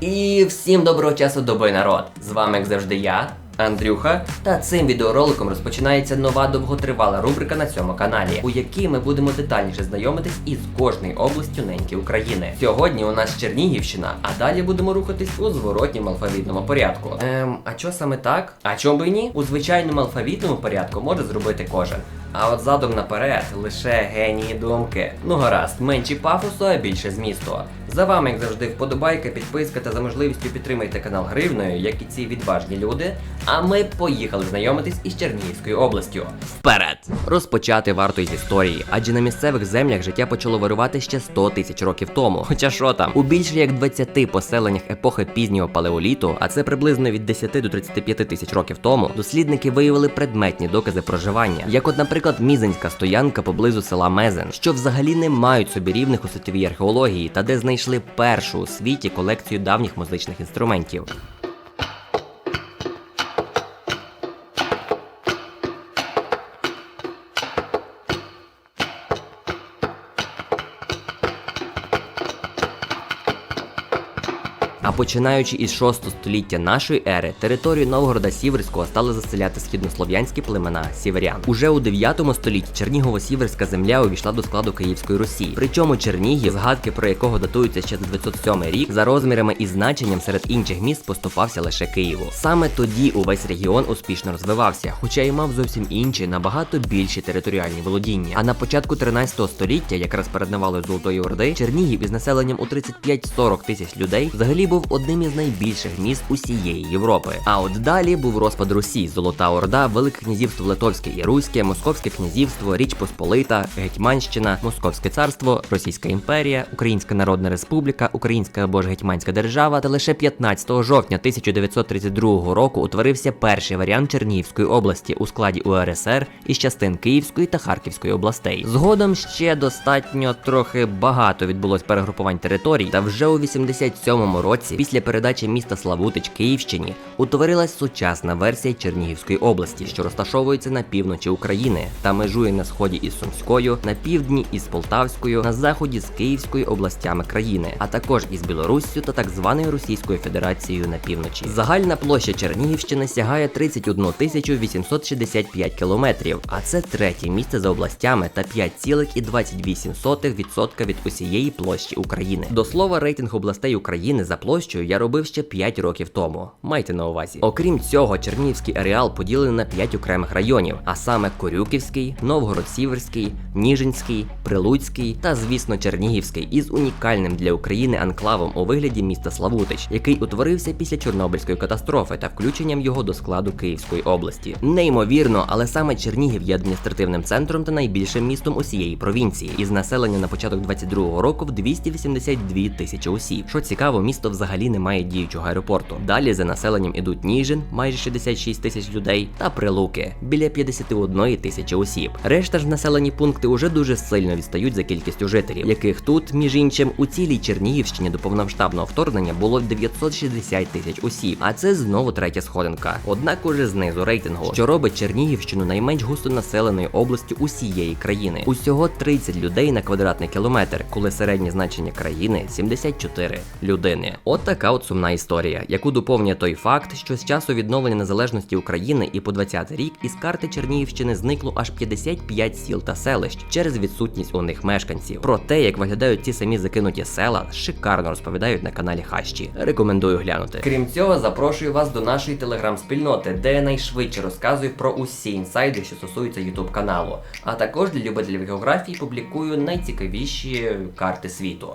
І всім доброго часу доби народ! З вами, як завжди, я, Андрюха, та цим відеороликом розпочинається нова довготривала рубрика на цьому каналі, у якій ми будемо детальніше знайомитись із кожною областю неньки України. Сьогодні у нас Чернігівщина, а далі будемо рухатись у зворотньому алфавітному порядку. Ем, а чо саме так? А чому би і ні? У звичайному алфавітному порядку може зробити кожен. А от задом наперед лише генії думки. Ну гаразд, менше пафосу, а більше змісту. За вами, як завжди, вподобайка, підписка та за можливістю підтримайте канал гривною, як і ці відважні люди. А ми поїхали знайомитись із Чернігівською областю. Вперед! Розпочати варто із історії, адже на місцевих землях життя почало вирувати ще 100 тисяч років тому. Хоча що там, у більше як 20 поселеннях епохи пізнього палеоліту, а це приблизно від 10 до 35 тисяч років тому, дослідники виявили предметні докази проживання, як от, наприклад, мізинська стоянка поблизу села Мезен, що взагалі не мають собі рівних у світовій археології, та де знайшли першу у світі колекцію давніх музичних інструментів. А починаючи із 6 століття нашої ери, територію Новгорода Сіверського стали заселяти східнослов'янські племена сіверян. Уже у 9 столітті Чернігово-Сіверська земля увійшла до складу Київської Русі. Причому Чернігів, згадки про якого датуються ще за 907 рік, за розмірами і значенням серед інших міст поступався лише Києву. Саме тоді увесь регіон успішно розвивався, хоча й мав зовсім інші, набагато більші територіальні володіння. А на початку 13 століття, якраз перед навалою Золотої Орди, Чернігів із населенням у 35-40 тисяч людей взагалі був одним із найбільших міст усієї Європи. А от далі був розпад Русі, Золота Орда, Велике князівство Литовське і Руське, Московське князівство, Річ Посполита, Гетьманщина, Московське царство, Російська імперія, Українська Народна Республіка, Українська або ж Гетьманська держава. Та лише 15 жовтня 1932 року утворився перший варіант Чернігівської області у складі УРСР із частин Київської та Харківської областей. Згодом ще достатньо трохи багато відбулось перегрупувань територій, та вже у 87-му році, після передачі міста Славутич Київщині, утворилась сучасна версія Чернігівської області, що розташовується на півночі України та межує на сході із Сумською, на півдні із Полтавською, на заході з Київською областями країни, а також із Білоруссю та так званою Російською Федерацією на півночі. Загальна площа Чернігівщини сягає 31 тисячу 865 кілометрів, а це третє місце за областями та 5,28% від усієї площі України. До слова, рейтинг областей України за площею я робив ще 5 років тому. Майте на увазі. Окрім цього, Чернігівський ареал поділений на 5 окремих районів, а саме Корюківський, Новгород-Сіверський, Ніжинський, Прилуцький та, звісно, Чернігівський із унікальним для України анклавом у вигляді міста Славутич, який утворився після Чорнобильської катастрофи та включенням його до складу Київської області. Неймовірно, але саме Чернігів є адміністративним центром та найбільшим містом усієї провінції, із населення на початок 22-го року в 282 тисячі осіб. Що цікаво, місто взагалі не має діючого аеропорту. Далі за населенням ідуть Ніжин, майже 66 тисяч людей, та Прилуки біля 51 тисячі осіб. Решта ж населені пункти уже дуже сильно відстають за кількістю жителів, яких тут, між іншим, у цілій Чернігівщині до повномасштабного вторгнення було 960 тисяч осіб. А це знову третя сходинка. Однак уже знизу рейтингу, що робить Чернігівщину найменш густонаселеною областю усієї країни. Усього 30 людей на квадратний кілометр, коли середнє значення країни 74 людини. От така от сумна історія, яку доповнює той факт, що з часу відновлення незалежності України і по 20 рік із карти Чернігівщини зникло аж 55 сіл та селищ через відсутність у них мешканців. Про те, як виглядають ці самі закинуті села, шикарно розповідають на каналі Хащі. Рекомендую глянути. Крім цього, запрошую вас до нашої телеграм-спільноти, де я найшвидше розказую про усі інсайди, що стосуються YouTube каналу. А також для любителів географії публікую найцікавіші карти світу.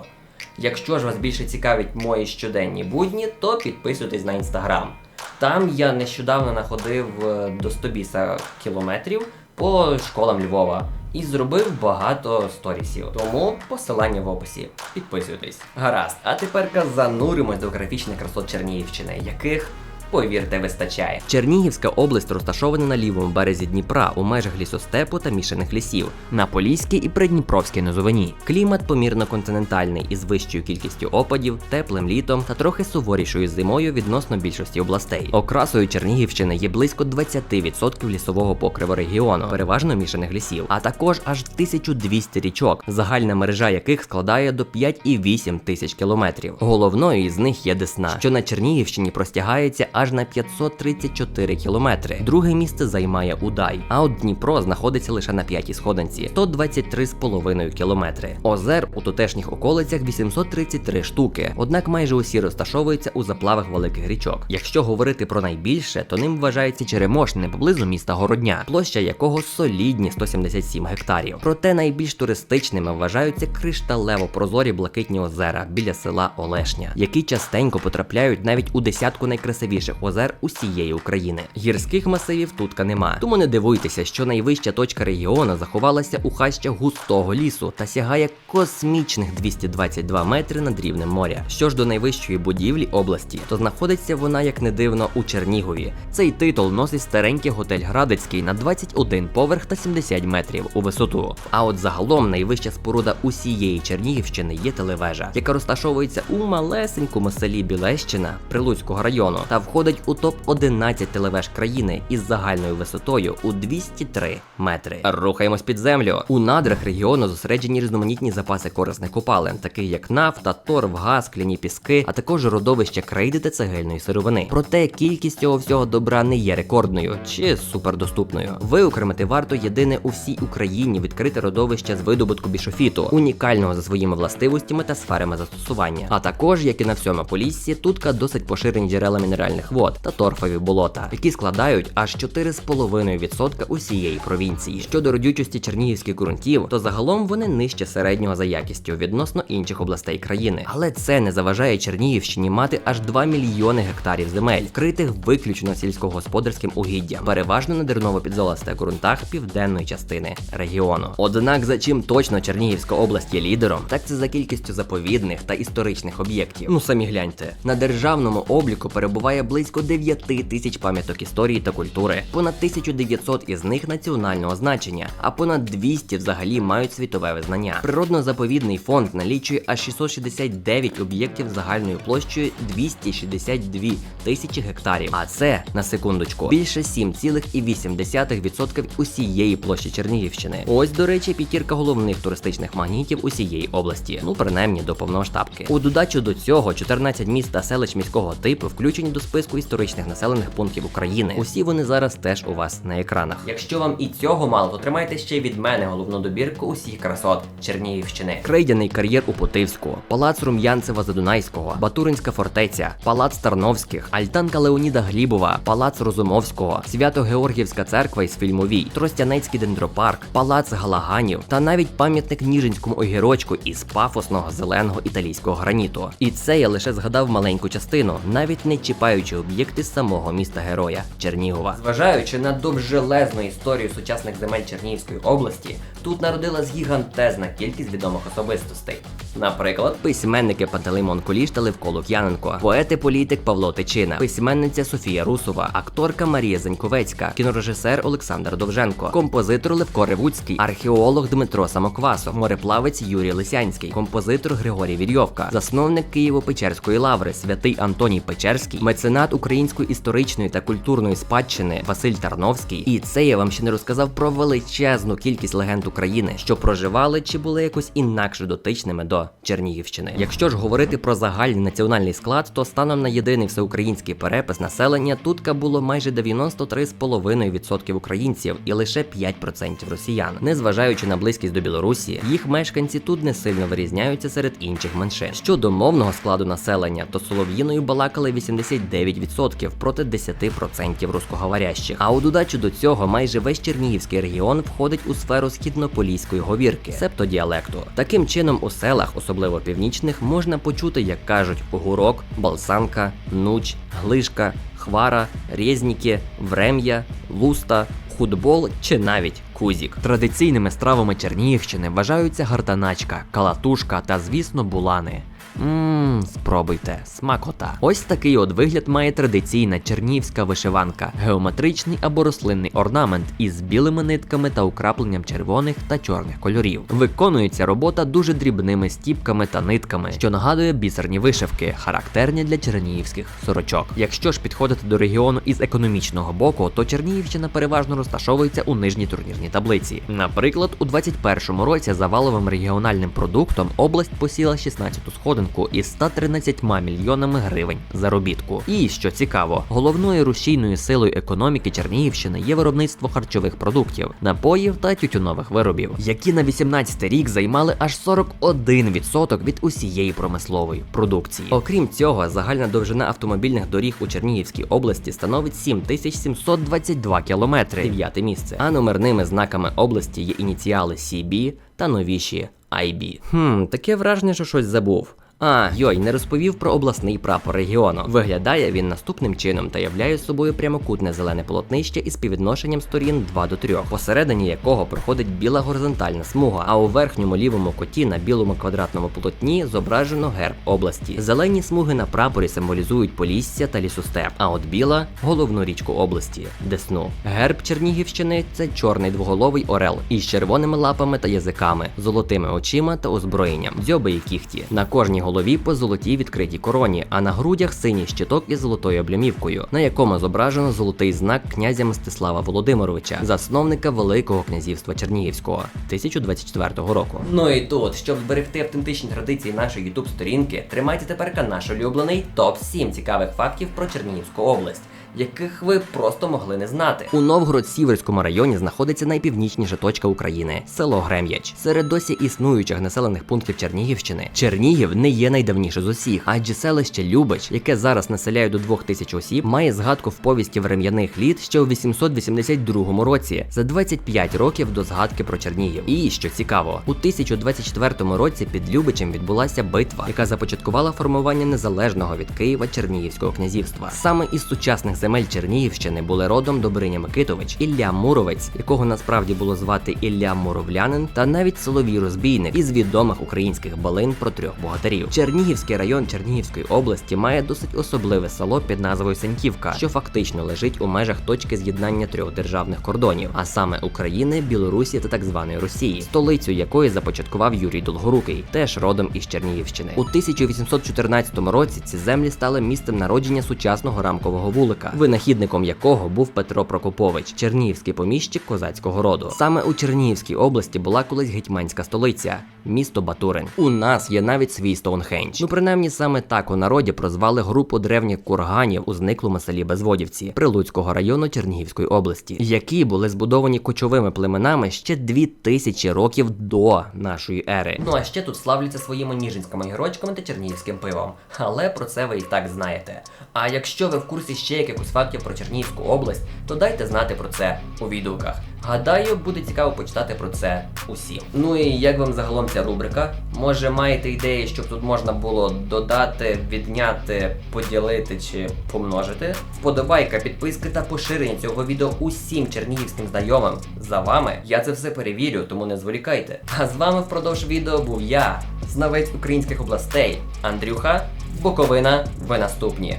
Якщо ж вас більше цікавить мої щоденні будні, то підписуйтесь на інстаграм. Там я нещодавно находив е, до 100 біса кілометрів по школам Львова і зробив багато сторісів. Тому посилання в описі. Підписуйтесь. Гаразд, а тепер зануримось до графічних красот Чернігівщини, яких Повірте, вистачає. Чернігівська область розташована на лівому березі Дніпра у межах лісостепу та мішаних лісів, на Поліській і Придніпровській низовині. Клімат помірно континентальний із вищою кількістю опадів, теплим літом та трохи суворішою зимою відносно більшості областей. Окрасою Чернігівщини є близько 20% лісового покриву регіону, переважно мішаних лісів, а також аж 1200 річок, загальна мережа яких складає до 5,8 тисяч кілометрів. Головною із них є Десна, що на Чернігівщині простягається аж на 534 кілометри. Друге місце займає Удай, а от Дніпро знаходиться лише на п'ятій сходинці 123,5 кілометри. Озер у тутешніх околицях 833 штуки, однак майже усі розташовуються у заплавах великих річок. Якщо говорити про найбільше, то ним вважається Черемошне поблизу міста Городня, площа якого солідні 177 гектарів. Проте найбільш туристичними вважаються кришталево прозорі блакитні озера біля села Олешня, які частенько потрапляють навіть у десятку найкрасивіших озер усієї України. Гірських масивів тутка нема, тому не дивуйтеся, що найвища точка регіону заховалася у хащах густого лісу та сягає космічних 222 метри над рівнем моря. Що ж до найвищої будівлі області, то знаходиться вона, як не дивно, у Чернігові. Цей титул носить старенький готель Градицький на 21 поверх та 70 метрів у висоту. А от загалом найвища споруда усієї Чернігівщини є телевежа, яка розташовується у малесенькому селі Білещина Прилуцького району та входить у топ 11 телевеж країни із загальною висотою у 203 метри. Рухаємось під землю. У надрах регіону зосереджені різноманітні запаси корисних копалин, таких як нафта, торф, газ, кляні піски, а також родовища крейди та цегельної сировини. Проте кількість цього всього добра не є рекордною чи супердоступною. Виокремити варто єдине у всій Україні відкрите родовище з видобутку бішофіту, унікального за своїми властивостями та сферами застосування. А також, як і на всьому Поліссі, тутка досить поширені джерела мінеральних вод та торфові болота, які складають аж 4,5% усієї провінції. Щодо родючості чернігівських ґрунтів, то загалом вони нижче середнього за якістю відносно інших областей країни. Але це не заважає Чернігівщині мати аж 2 мільйони гектарів земель, вкритих виключно сільськогосподарським угіддям, переважно на дерново-підзолостих ґрунтах південної частини регіону. Однак за чим точно Чернігівська область є лідером, так це за кількістю заповідних та історичних об'єктів. Ну самі гляньте, на державному обліку перебуває близько 9 тисяч пам'яток історії та культури, понад 1900 із них національного значення, а понад 200 взагалі мають світове визнання. Природно-заповідний фонд налічує аж 669 об'єктів загальною площею 262 тисячі гектарів. А це на секундочку більше 7,8% усієї площі Чернігівщини. Ось, до речі, п'ятірка головних туристичних магнітів усієї області. Ну принаймні до повноштабки. У додачу до цього 14 міст та селищ міського типу включені до списку історичних населених пунктів України. Усі вони зараз теж у вас на екранах. Якщо вам і цього мало, то тримайте ще й від мене головну добірку усіх красот Чернігівщини. Крейдяний кар'єр у Путивську, палац Рум'янцева Задунайського, Батуринська фортеця, палац Тарновських, Альтанка Леоніда Глібова, палац Розумовського, Свято-Георгіївська церква із фільмовій, Тростянецький дендропарк, палац Галаганів та навіть пам'ятник Ніжинському огірочку із пафосного зеленого італійського граніту. І це я лише згадав маленьку частину, навіть не чіпаючи об'єкти самого міста героя Чернігова. Зважаючи на довжелезну історію сучасних земель Чернігівської області, тут народилась гігантезна кількість відомих особистостей. Наприклад, письменники Пантелеймон Куліш та Левко Лук'яненко, поет-політик Павло Тичина, письменниця Софія Русова, акторка Марія Заньковецька, кінорежисер Олександр Довженко, композитор Левко Ревуцький, археолог Дмитро Самоквасов, мореплавець Юрій Лисянський, композитор Григорій Вірьовка, засновник Києво-Печерської лаври, святий Антоній Печерський, меценат української історичної та культурної спадщини Василь Тарновський. І це я вам ще не розказав про величезну кількість легенд України, що проживали чи були якось інакше дотичними до Чернігівщини. Якщо ж говорити про загальний національний склад, то станом на єдиний всеукраїнський перепис населення тутка було майже 93,5% українців і лише 5% росіян. Незважаючи на близькість до Білорусі, їх мешканці тут не сильно вирізняються серед інших меншин. Щодо мовного складу населення, то солов'їною балакали 89% проти 10% русскоговорящих. А у додачу до цього майже весь Чернігівський регіон входить у сферу східнополіської говірки, себто діалекту. Таким чином, у селах, особливо північних, можна почути, як кажуть, гурок, балсанка, нуч, глишка, хвара, різніки, врем'я, луста. Футбол чи навіть кузік. Традиційними стравами Чернігівщини вважаються гартаначка, калатушка та, звісно, булани. Ммм, спробуйте, смакота. Ось такий от вигляд має традиційна чернігівська вишиванка, геометричний або рослинний орнамент із білими нитками та украпленням червоних та чорних кольорів. Виконується робота дуже дрібними стіпками та нитками, що нагадує бісерні вишивки, характерні для чернігівських сорочок. Якщо ж підходити до регіону із економічного боку, то Чернігівщина переважно розташовується у нижній турнірній таблиці. Наприклад, у 2021 році за валовим регіональним продуктом область посіла 16-ту сходинку із 113 мільйонами гривень заробітку. І що цікаво, головною рушійною силою економіки Чернігівщини є виробництво харчових продуктів, напоїв та тютюнових виробів, які на 18 рік займали аж 41% від усієї промислової продукції. Окрім цього, загальна довжина автомобільних доріг у Чернігівській області становить 7722 кілометри, дев'яте місце. А номерними знаками області є ініціали CB та новіші IB. Хм, таке враження, що щось забув. А, йой, не розповів про обласний прапор регіону. Виглядає він наступним чином та являє собою прямокутне зелене полотнище із співвідношенням сторін 2 до 3, посередині якого проходить біла горизонтальна смуга, а у верхньому лівому коті на білому квадратному полотні зображено герб області. Зелені смуги на прапорі символізують полісся та лісостеп, а от біла головну річку області Десну. Герб Чернігівщини це чорний двоголовий орел із червоними лапами та язиками, золотими очима та озброєнням, дзьоби і кіхті. На кожній голові по золотій відкритій короні, а на грудях синій щиток із золотою облямівкою, на якому зображено золотий знак князя Мстислава Володимировича, засновника Великого князівства Чернігівського 1024 року. Ну і тут, щоб зберегти автентичні традиції нашої youtube сторінки, тримайте тепер наш улюблений топ 7 цікавих фактів про Чернігівську область. Яких ви просто могли не знати. У Новгород-Сіверському районі знаходиться найпівнічніша точка України село Грем'яч. Серед досі існуючих населених пунктів Чернігівщини. Чернігів не є найдавніше з усіх, адже селище Любич, яке зараз населяє до 2000 осіб, має згадку в повісті врем'яних літ ще у 882 році, за 25 років до згадки про Чернігів. І що цікаво, у 1024 році під Любичем відбулася битва, яка започаткувала формування незалежного від Києва Чернігівського князівства. Саме із сучасних земель Чернігівщини були родом Добриня Микитович, Ілля Муровець, якого насправді було звати Ілля Муровлянин, та навіть Соловій Розбійник із відомих українських балин про трьох богатирів. Чернігівський район Чернігівської області має досить особливе село під назвою Сеньківка, що фактично лежить у межах точки з'єднання трьох державних кордонів, а саме України, Білорусі та так званої Росії, столицю якої започаткував Юрій Долгорукий, теж родом із Чернігівщини. У 1814 році ці землі стали місцем народження сучасного рамкового вулика, винахідником якого був Петро Прокопович, чернігівський поміщик козацького роду. Саме у Чернігівській області була колись гетьманська столиця, місто Батурин. У нас є навіть свій Стоунхендж. Ну принаймні саме так у народі прозвали групу древніх курганів у зниклому селі Безводівці Прилуцького району Чернігівської області, які були збудовані кочовими племенами ще дві тисячі років до нашої ери. Ну а ще тут славляться своїми ніжинськими гірочками та чернігівським пивом. Але про це ви і так знаєте. А якщо ви в курсі ще якихось фактів про Чернігівську область, то дайте знати про це у відгуках. Гадаю, буде цікаво почитати про це усім. Ну і як вам загалом ця рубрика? Може маєте ідеї, щоб тут можна було додати, відняти, поділити чи помножити? Вподобайка, підписка та поширення цього відео усім чернігівським знайомим. За вами я це все перевірю, тому не зволікайте. А з вами впродовж відео був я, знавець українських областей, Андрюха, Буковина. Ви наступні.